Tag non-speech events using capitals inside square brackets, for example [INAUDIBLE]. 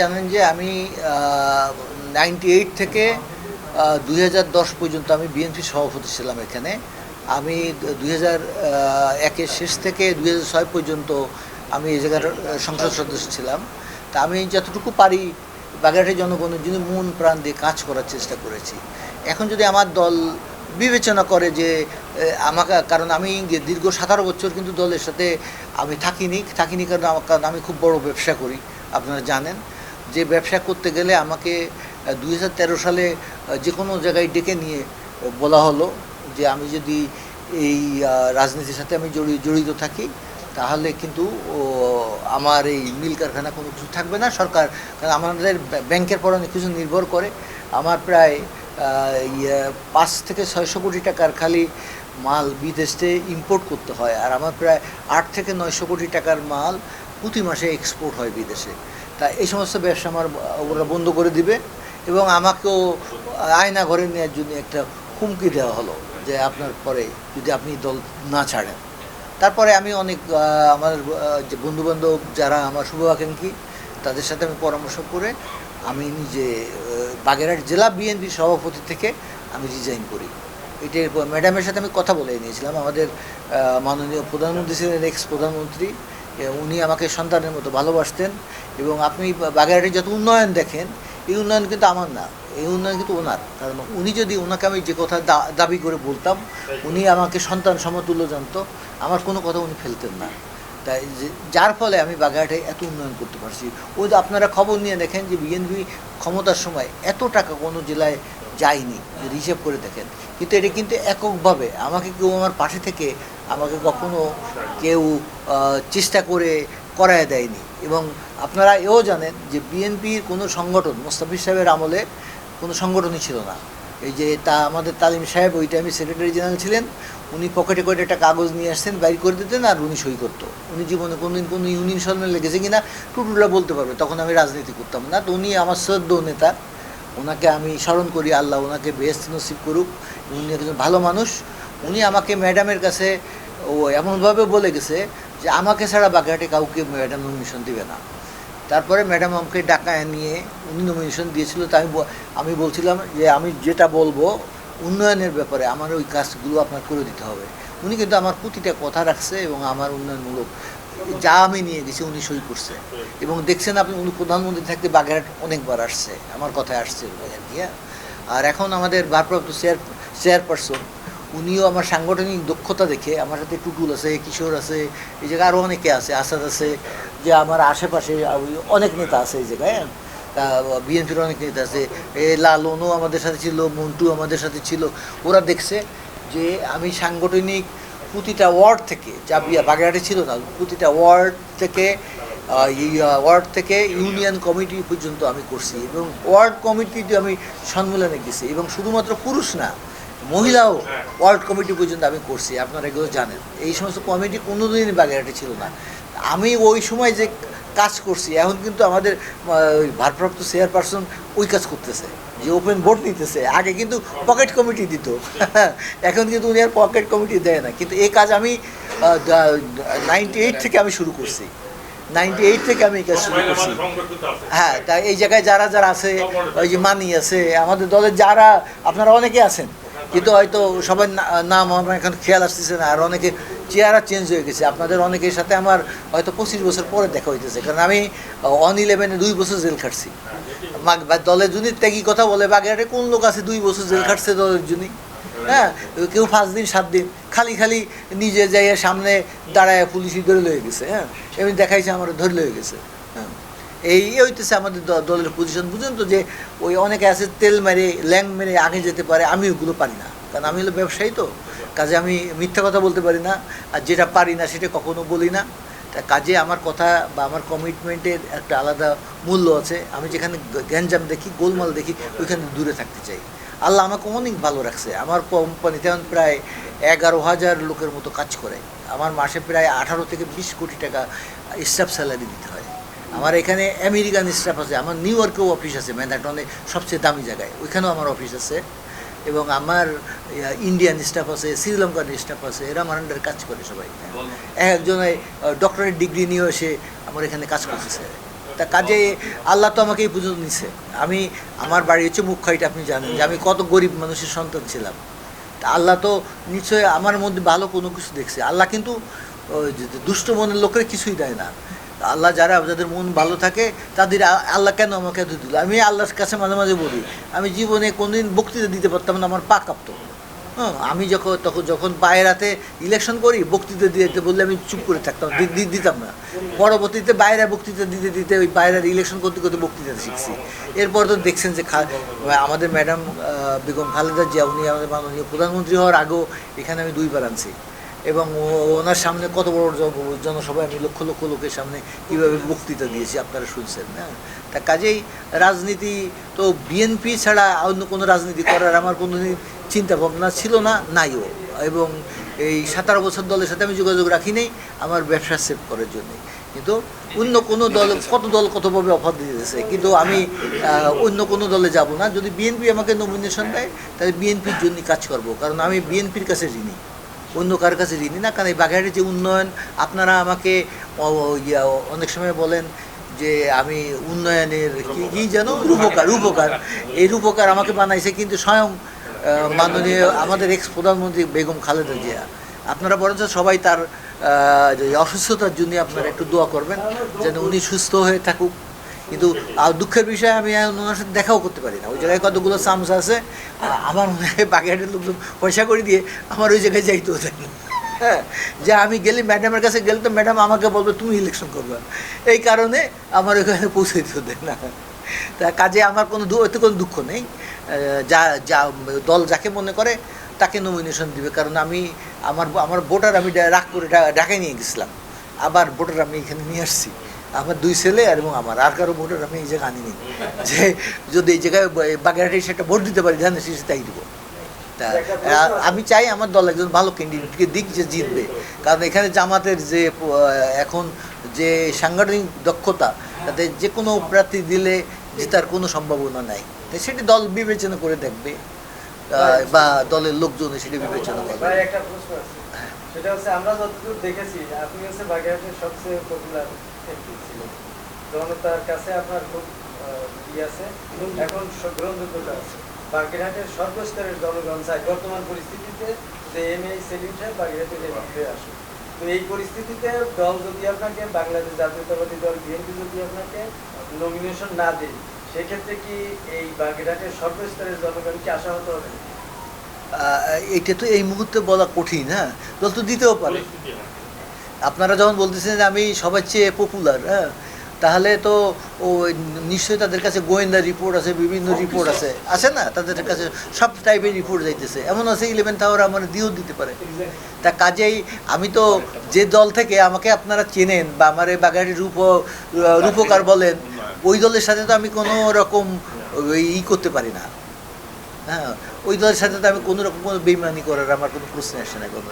জানেন যে আমি নাইনটি এইট থেকে দুই পর্যন্ত আমি বিএনপি সভাপতি ছিলাম এখানে। আমি দুই হাজার একের শেষ থেকে দুই পর্যন্ত আমি এই জায়গার সংসদ সদস্য ছিলাম। তা আমি যতটুকু পারি বাগেরহাটের জনগণের জন্য মন প্রাণ দিয়ে কাজ করার চেষ্টা করেছি। এখন যদি আমার দল বিবেচনা করে যে আমাকে, কারণ আমি দীর্ঘ সতেরো বছর কিন্তু দলের সাথে আমি থাকিনি থাকিনি কারণ আমার- কারণ আমি খুব বড় ব্যবসা করি, আপনারা জানেন। যে ব্যবসা করতে গেলে আমাকে দু হাজার তেরো সালে যে কোনো জায়গায় ডেকে নিয়ে বলা হলো যে আমি যদি এই রাজনীতির সাথে আমি জড়ি- জড়িত থাকি, তাহলে কিন্তু আমার এই মিল কারখানা কোনো কিছু থাকবে না। সরকার, কারণ আমাদের ব্য- ব্যাংকের পর অনেক কিছু নির্ভর করে। আমার প্রায় পাঁচ থেকে ছয়শো কোটি টাকার খালি মাল বিদেশে ইম্পোর্ট করতে হয়। আর আমার প্রায় আট থেকে নয়শো কোটি টাকার মাল প্রতি মাসে এক্সপোর্ট হয় বিদেশে। তা এই সমস্ত ব্যবসা আমার, ওরা বন্ধ করে দিবে এবং আমাকেও আয়না ঘরে নেওয়ার জন্য একটা হুমকি দেওয়া হলো যে আপনার পরে যদি আপনি দল না ছাড়েন। তারপরে আমি অনেক আমার যে বন্ধুবান্ধব যারা আমার শুভাকাঙ্ক্ষী, তাদের সাথে আমি পরামর্শ করে আমি নিজে বাগেরহাট জেলা বিএনপি সভাপতি থেকে আমি রিজাইন করি। এটার ম্যাডামের সাথে আমি কথা বলে নিয়েছিলাম। আমাদের মাননীয় প্রধানমন্ত্রী ছিলেন এক্স প্রধানমন্ত্রী উনি আমাকে সন্তানের মতো ভালোবাসতেন এবং আপনি বাগেরহাটের যত উন্নয়ন দেখেন, এই উন্নয়ন কিন্তু আমার না, এই উন্নয়ন কিন্তু ওনার। কারণ উনি যদি ওনাকে আমি যে কথা দাবি করে বলতাম, উনি আমাকে সন্তান সমতুল্য জানতো, আমার কোনো কথা উনি ফেলতেন না। তাই যার ফলে আমি বাগেরহাটে এত উন্নয়ন করতে পারছি। ওই আপনারা খবর নিয়ে দেখেন যে বিএনপি ক্ষমতার সময় এত টাকা কোনো জেলায় যায়নি হিসেব করে দেখেন। কিন্তু এটা কিন্তু এককভাবে, আমাকে কেউ আমার পাশে থেকে আমাকে কখনো কেউ চেষ্টা করে করায় দেয়নি। এবং আপনারা এও জানেন যে বিএনপির কোনো সংগঠন, মোস্তাফিজ সাহেবের আমলে কোনো সংগঠনই ছিল না। এই যে তা, আমাদের তালিম সাহেব, ওই টাইমে সেক্রেটারি জেনারেল ছিলেন, উনি পকেটে করে একটা কাগজ নিয়ে আসতেন, বাইর করে দিতেন আর উনি সই করতো। উনি জীবনে কোনোদিন কোনো ইউনিয়ন সম্মেলনে লেগেছে কিনা টুটুলা বলতে পারবে, তখন আমি রাজনীতি করতাম না। তো উনি আমার শ্রদ্ধ নেতা। ওনাকে আমি স্মরণ করি, আল্লাহ ওনাকে বেহেস্ত নসিব করুক, উনি একজন ভালো মানুষ। উনি আমাকে ম্যাডামের কাছে ও এমনভাবে বলে গেছে যে, আমাকে ছাড়া বাগেরহাটে কাউকে ম্যাডাম নমিনেশন দিবে না। তারপরে ম্যাডাম আমাকে ডাকায় নিয়ে উনি নমিনেশন দিয়েছিল। তাই আমি আমি বলছিলাম যে, আমি যেটা বলব উন্নয়নের ব্যাপারে আমার ওই কাজগুলো আপনার করে দিতে হবে। উনি কিন্তু আমার প্রতিটা কথা রাখছে এবং আমার উন্নয়নমূলক যা আমি নিয়ে গেছি উনি সই করছে। এবং দেখছেন আপনি উনি প্রধানমন্ত্রী থাকতে বাগেরহাট অনেকবার আসছে। আমার কথায় আসছে আর কি হ্যাঁ? আর এখন আমাদের ভারপ্রাপ্ত চেয়ার, চেয়ারপারসন, উনিও আমার সাংগঠনিক দক্ষতা দেখে, আমার সাথে টুটুল আছে, কিশোর আছে, এই জায়গায় আরও অনেকে আছে, আসাদ আছে, যে আমার আশেপাশে অনেক নেতা আছে এই জায়গায় হ্যাঁ। বিএনপির অনেক নেতা আছে, এ লালনও আমাদের সাথে ছিল মন্টু আমাদের সাথে ছিল। ওরা দেখছে যে আমি সাংগঠনিক প্রতিটা ওয়ার্ড থেকে যা বিয়া বাগেরহাটে ছিল না প্রতিটা ওয়ার্ড থেকে এই ওয়ার্ড থেকে ইউনিয়ন কমিটি পর্যন্ত আমি করছি এবং ওয়ার্ড কমিটিতে আমি সম্মেলনে গেছি এবং শুধুমাত্র পুরুষ না মহিলাও ওয়ার্ড কমিটি পর্যন্ত আমি করছি আপনারা এগুলো জানেন। এই সমস্ত কমিটি কোনোদিনই বাগেরহাটে ছিল না। আমি ওই সময় যে কাজ করছি এখন কিন্তু আমাদের ভারপ্রাপ্ত চেয়ারপারসন ওই কাজ করতেছে। যে ওপেন বোর্ড নিতেছে। আগে কিন্তু পকেট কমিটি দিত। [LAUGHS] এখন কিন্তু উনি আর পকেট কমিটি দেয় না। কিন্তু এই কাজ আমি নাইনটি এইট থেকে আমি শুরু করছি। নাইনটি এইট থেকে আমি এই কাজ শুরু করছি। হ্যাঁ তা এই জায়গায় যারা যারা আছে ওই যে মানি আছে আমাদের দলের যারা আপনারা অনেকে আছেন। কিন্তু হয়তো সবার নাম আমার এখন খেয়াল আসতেছে না। আর অনেকে চেহারা চেঞ্জ হয়ে গেছে। আপনাদের অনেকের সাথে আমার হয়তো পঁচিশ বছর পরে দেখা হইতেছে। কারণ আমি অন ইলেভেনে দুই বছর জেল খাটছি। দলের জন্য ত্যাগী কথা বলে, বাগেরহাটে কোন লোক আছে দুই বছর জেল খাটছে দলের জন্য হ্যাঁ? কেউ পাঁচ দিন, সাত দিন। খালি খালি নিজে যাইয়া সামনে দাঁড়ায় পুলিশই ধরে লয়ে গেছে হ্যাঁ? এমনি দেখাইছে আমার, ধরে লয়ে গেছে হ্যাঁ? এই হইতেছে আমাদের দলের পজিশন বুঝেন তো যে ওই অনেকে আছে তেল মেরে, ল্যাং মেরে আগে যেতে পারে, আমি ওগুলো পারি না। কারণ আমি হলো ব্যবসায়ী তো, কাজে আমি মিথ্যা কথা বলতে পারি না, আর যেটা পারি না সেটা কখনো বলি না। তা কাজে আমার কথা বা আমার কমিটমেন্টের একটা আলাদা মূল্য আছে। আমি যেখানে গ্যাঞ্জাম দেখি, গোলমাল দেখি, ওইখানে দূরে থাকতে চাই। আল্লাহ আমাকে অনেক ভালো রাখছে। আমার কোম্পানিতে এখন প্রায় এগারো হাজার লোকের মতো কাজ করে। আমার মাসে প্রায় আঠারো থেকে বিশ কোটি টাকা স্টাফ স্যালারি দিতে হয়। আমার এখানে আমেরিকান স্টাফ আছে, আমার নিউ ইয়র্কেও অফিস আছে ম্যানহাটনে সবচেয়ে দামি জায়গায়। ওইখানেও আমার অফিস আছে। এবং আমার ইন্ডিয়ান স্টাফ আছে শ্রীলঙ্কান স্টাফ আছে, এরা আমার আন্ডারে কাজ করে সবাই। এক একজন ডক্টরেট ডিগ্রি নিয়েও এসে আমার এখানে কাজ করতেছে। তা কাজে আল্লাহ তো আমাকে এই পুজো নিছে আমি, আমার বাড়ি হচ্ছে মুখাইটা আপনি জানেন যে আমি কত গরিব মানুষের সন্তান ছিলাম। তা আল্লাহ তো নিশ্চয়ই আমার মধ্যে ভালো কোনো কিছু দেখছে। আল্লাহ কিন্তু দুষ্ট মনের লোকের কিছুই দেয় না। আল্লাহ যারা যাদের মন ভালো থাকে, তাদের আল্লাহ কেন আমাকে এত দিল? আমি আল্লাহর কাছে মাঝে মাঝে বলি, আমি জীবনে কোনোদিন বক্তৃতা দিতে পারতাম না, আমার পা কাঁপতো। হ্যাঁ আমি যখন তখন যখন বাইরাতে ইলেকশন করি, বক্তৃতা দিতে বললে আমি চুপ করে থাকতাম দিতাম না। পরবর্তীতে বাইরে বক্তৃতা দিতে দিতে ওই বাইরের ইলেকশন করতে করতে বক্তৃতা শিখছি। এরপর তো দেখছেন যে আমাদের ম্যাডাম বেগম খালেদা জিয়া, উনি আমাদের মাননীয় প্রধানমন্ত্রী হওয়ার আগেও এখানে আমি দুইবার আনছি। এবং ওনার সামনে কত বড় জনসভায় আমি লক্ষ লক্ষ লোকের সামনে কীভাবে বক্তৃতা দিয়েছি, আপনারা শুনছেন, না? তা কাজেই রাজনীতি তো বিএনপি ছাড়া অন্য কোনো রাজনীতি করার আমার কোনো চিন্তা ভাবনা ছিল না নাইও এবং এই সাতারো বছর দলের সাথে আমি যোগাযোগ রাখি নেই, আমার ব্যবসা সেভ করার জন্য। কিন্তু অন্য কোনো দল, কত দল কতভাবে অফার দিতেছে, কিন্তু আমি অন্য কোনো দলে যাব না। যদি বিএনপি আমাকে নমিনেশন দেয়, তাহলে বিএনপির জন্য কাজ করব, কারণ আমি বিএনপির কাছে ঋণী। অন্য কার কাছে ঋণী না কারণ এই বাগেরহাটের যে উন্নয়ন আপনারা আমাকে অনেক সময় বলেন যে আমি উন্নয়নের কি কি যেন? রূপকার রূপকার। এই রূপকার আমাকে বানাইছে কিন্তু স্বয়ং মাননীয় আমাদের এক্স প্রধানমন্ত্রী বেগম খালেদা জিয়া। আপনারা বরঞ্চ সবাই তার অসুস্থতার জন্য আপনারা একটু দোয়া করবেন যেন উনি সুস্থ হয়ে থাকুক। কিন্তু দুঃখের বিষয়ে, আমি ওনার সাথে দেখাও করতে পারি না। ওই জায়গায় কতগুলো চামচ আছে আমার মনে হয় বাগেরহাটের লোকজন পয়সা করে দিয়ে আমার ওই জায়গায় যাইতেও না। হ্যাঁ যে আমি গেলে ম্যাডামের কাছে গেলে তো ম্যাডাম আমাকে বলবে, তুমি ইলেকশন করবে। এই কারণে আমার ওইখানে পৌঁছে দেয় না। তা কাজে আমার কোনো এতে কোনো দুঃখ নেই। যা যা দল যাকে মনে করে, তাকে নমিনেশন দিবে। কারণ আমি, আমার আমার ভোটার আমি রাগ করে ডা- ঢাকায় নিয়ে গেছিলাম। আবার ভোটার আমি এখানে নিয়ে আসছি। আমার দুই ছেলে আর এবং আমার। আর কারও ভোটার আমি এই জায়গায় আনিনি। যে যদি এই জায়গায় বাগেরহাটে সেটা ভোট দিতে পারি, জানেন, সে তাই দিব। তা আমি চাই আমার দল একজন ভালো ক্যান্ডিডেটকে দিক, যে জিতবে। কারণ এখানে জামাতের যে এখন যে সাংগঠনিক দক্ষতা, তাতে যে কোনো প্রার্থী দিলে জেতার কোনো সম্ভাবনা নাই। তাই সেটি দল বিবেচনা করে দেখবে। বা দলের লোকজন সেটি বিবেচনা করবে। সেটা হচ্ছে আমরা যতদূর দেখেছি আপনি হচ্ছে বাগেরহাটের সবচেয়ে পপুলার এমপি ছিলেন জনতার কাছে আপনার খুব আহ, ই আছে। এখন গ্রহণযোগ্যতা আছে। বাগেরহাটের সর্বস্তরের জনগণ চায় বর্তমান পরিস্থিতিতে যে এম এই সেলিম সাহেব বাগেরহাটের এমপি আসুন তো এই পরিস্থিতিতে দল যদি আপনাকে বাংলাদেশ জাতীয়তাবাদী দল বিএনপি যদি আপনাকে নমিনেশন না দেয় সেক্ষেত্রে কি এই বাগেরহাটের সর্বস্তরের জনগণ কি আশাহত হবে? এটা তো এই মুহূর্তে বলা কঠিন হ্যাঁ? দল তো দিতেও পারে। আপনারা যখন বলতেছেন যে আমি সবার চেয়ে পপুলার হ্যাঁ? তাহলে তো ও নিশ্চয়ই তাদের কাছে গোয়েন্দা রিপোর্ট আছে বিভিন্ন রিপোর্ট আছে। আছে না? তাদের কাছে সব টাইপের রিপোর্ট যাইতেছে। এমন আছে ইলেভেন টাওয়ার আমার দিয়েও দিতে পারে। তা কাজেই আমি তো যে দল থেকে আমাকে আপনারা চেনেন বা আমার এই বাগাড়ি রূপ রূপকার বলেন ওই দলের সাথে তো আমি কোনো রকম ই করতে পারি না। হ্যাঁ ওই দলের সাথে তো আমি কোনো রকম কোনো বেইমানি করার আমার কোনো প্রশ্ন আসে না কোনো